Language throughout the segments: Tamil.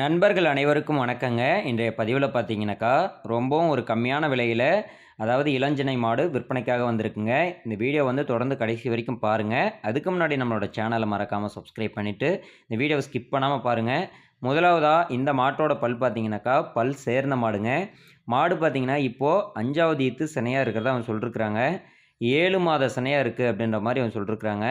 நண்பர்கள் அனைவருக்கும் வணக்கங்க. இன்றைய பதிவில் பார்த்தீங்கன்னாக்கா ரொம்பவும் ஒரு கம்மியான விலையில் அதாவது இளஞ்சினை மாடு விற்பனைக்காக வந்திருக்குங்க. இந்த வீடியோ வந்து தொடர்ந்து கடைசி வரைக்கும் பாருங்கள் அதுக்கு முன்னாடி நம்மளோட சேனலை மறக்காமல் சப்ஸ்கிரைப் பண்ணிவிட்டு இந்த வீடியோவை ஸ்கிப் பண்ணாமல் பாருங்கள் முதலாவதாக இந்த மாட்டோட பல் பார்த்தீங்கன்னாக்கா பல் சேர்ந்த மாடுங்க. மாடு பார்த்தீங்கன்னா இப்போது அஞ்சாவது ஈத்து சினையாக இருக்கிறத அவன் சொல்லிருக்கிறாங்க. ஏழு மாத சினையாக இருக்குது அப்படின்ற மாதிரி அவன் சொல்லிருக்கிறாங்க.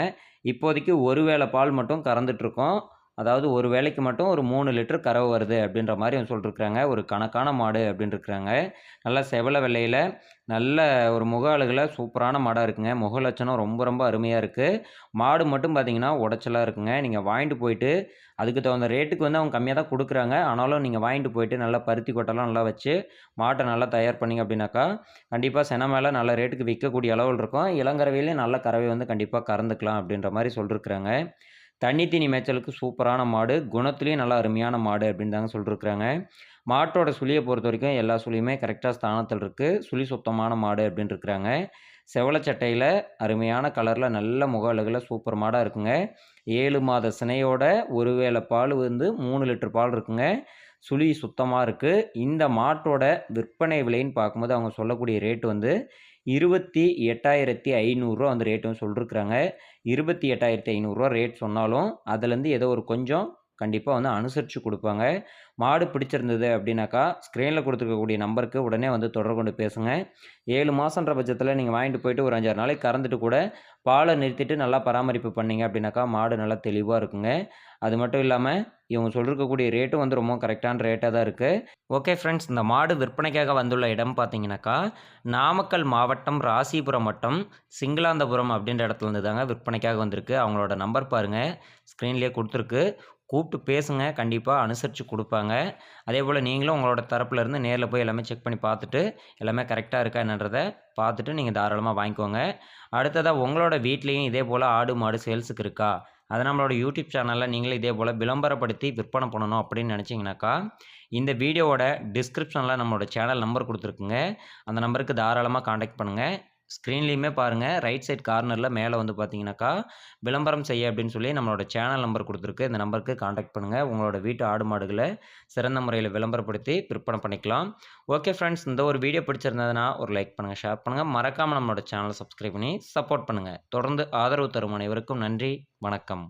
இப்போதைக்கு ஒரு வேளை பால் மட்டும் கறந்துட்டுருக்கோம் அதாவது ஒரு வேளைக்கு மட்டும் ஒரு மூணு லிட்டர் கறவை வருது அப்படின்ற மாதிரி அவங்க சொல்லிருக்கிறாங்க. ஒரு கணக்கான மாடு அப்படின்னு இருக்கிறாங்க நல்லா செவல வெள்ளையில் நல்ல ஒரு முக அழகில் சூப்பரான மாடாக இருக்குங்க. முக லட்சணம் ரொம்ப ரொம்ப அருமையாக இருக்குது மாடு மட்டும் பார்த்தீங்கன்னா உடச்சலாக இருக்குங்க. நீங்கள் வாங்கிட்டு போயிட்டு அதுக்கு தகுந்த ரேட்டுக்கு வந்து அவங்க கம்மியாக தான் கொடுக்குறாங்க. ஆனாலும் நீங்கள் வாங்கிட்டு போயிட்டு நல்லா பருத்தி கொட்டெல்லாம் நல்லா வச்சு மாட்டை நல்லா தயார் பண்ணிங்க அப்படின்னாக்கா கண்டிப்பாக சென மேலே நல்ல ரேட்டுக்கு விற்கக்கூடிய அளவில் இருக்கும். இளங்கறவையிலையும் நல்ல கறவை வந்து கண்டிப்பாக கறந்துக்கலாம் அப்படின்ற மாதிரி சொல்லியிருக்கிறாங்க தண்ணி தீனி மேய்ச்சலுக்கு சூப்பரான மாடு குணத்துலேயும் நல்லா அருமையான மாடு அப்படின்னு தாங்க சொல்லிருக்கிறாங்க. மாட்டோட சுழியை பொறுத்த வரைக்கும் எல்லா சுழியுமே கரெக்டாக ஸ்தானத்தில் இருக்குது சுழி சுத்தமான மாடு அப்படின்னு இருக்கிறாங்க. செவலச்சட்டையில் அருமையான கலரில் நல்ல முக அழகில் சூப்பர் மாடாக இருக்குங்க. ஏழு மாத சினையோட ஒரு வேளை பால் வந்து மூணு லிட்டர் பால் இருக்குங்க. சுழி சுத்தமாக இருக்குது இந்த மாட்டோட விற்பனை விலைன்னு பார்க்கும்போது அவங்க சொல்லக்கூடிய ரேட்டு வந்து இருபத்தி எட்டாயிரத்தி ஐநூறுரூவா அந்த ரேட்டு வந்து சொல்லிருக்குறாங்க. இருபத்தி எட்டாயிரத்தி ஐநூறுரூவா ரேட் சொன்னாலும் அதுலேருந்து ஏதோ ஒரு கொஞ்சம் கண்டிப்பாக வந்து அனுசரித்து கொடுப்பாங்க. மாடு பிடிச்சிருந்தது அப்படின்னாக்கா ஸ்க்ரீனில் கொடுத்துருக்கக்கூடிய நம்பருக்கு உடனே வந்து தொடர்பு கொண்டு பேசுங்க. ஏழு மாதன்ற பட்சத்தில் நீங்கள் வாங்கிட்டு போயிட்டு ஒரு அஞ்சாறு நாளைக்கு கறந்துட்டு கூட பாலை நிறுத்திட்டு நல்லா பராமரிப்பு பண்ணிங்க அப்படின்னாக்கா மாடு நல்லா தெளிவாக இருக்குங்க. அது மட்டும் இல்லாமல் இவங்க சொல்லிருக்கக்கூடிய ரேட்டும் வந்து ரொம்ப கரெக்டான ரேட்டாக தான் இருக்குது ஓகே ஃப்ரெண்ட்ஸ் இந்த மாடு விற்பனைக்காக வந்துள்ள இடம் பார்த்தீங்கன்னாக்கா நாமக்கல் மாவட்டம் ராசிபுரம் வட்டம் சிங்களாந்தபுரம் அப்படின்ற இடத்துல இருந்து தாங்க விற்பனைக்காக வந்திருக்கு. அவங்களோட நம்பர் பாருங்கள் ஸ்க்ரீன்லேயே கொடுத்துருக்கு. கூப்பிட்டு பேசுங்க. கண்டிப்பாக அனுசரித்து கொடுப்பாங்க. அதே போல் நீங்களும் உங்களோட தரப்புலேருந்து நேரில் போய் எல்லாமே செக் பண்ணி பார்த்துட்டு எல்லாமே கரெக்டாக இருக்கா என்னன்றதை பார்த்துட்டு நீங்கள் தாராளமாக வாங்கிக்கோங்க. அடுத்ததாக உங்களோட வீட்லேயும் இதே போல் ஆடு மாடு சேல்ஸுக்கு இருக்கா? அதை நம்மளோட யூடியூப் சேனலில் நீங்களும் இதே போல் விளம்பரப்படுத்தி விற்பனை பண்ணணும் அப்படின்னு நினச்சிங்கனாக்கா இந்த வீடியோவோட டிஸ்கிரிப்ஷனில் நம்மளோட சேனல் நம்பர் கொடுத்துருக்குங்க. அந்த நம்பருக்கு தாராளமாக காண்டாக்ட் பண்ணுங்கள் ஸ்க்ரீன்லேயுமே பாருங்கள் ரைட் சைட் கார்னரில் மேலே வந்து பார்த்தீங்கன்னாக்கா விளம்பரம் செய்ய அப்படின்னு சொல்லி நம்மளோட சேனல் நம்பர் கொடுத்துருக்கு. இந்த நம்பருக்கு காண்டாக்ட் பண்ணுங்கள் உங்களோட வீட்டு ஆடு மாடுகளை சிறந்த முறையில் விளம்பரப்படுத்தி விற்பனை பண்ணிக்கலாம். ஓகே ஃப்ரெண்ட்ஸ் இந்த ஒரு வீடியோ பிடிச்சிருந்ததுன்னா ஒரு லைக் பண்ணுங்கள் ஷேர் பண்ணுங்கள் மறக்காமல் நம்மளோட சேனலை சப்ஸ்கிரைப் பண்ணி சப்போர்ட் பண்ணுங்கள் தொடர்ந்து ஆதரவு தரும் அனைவருக்கும் நன்றி. வணக்கம்.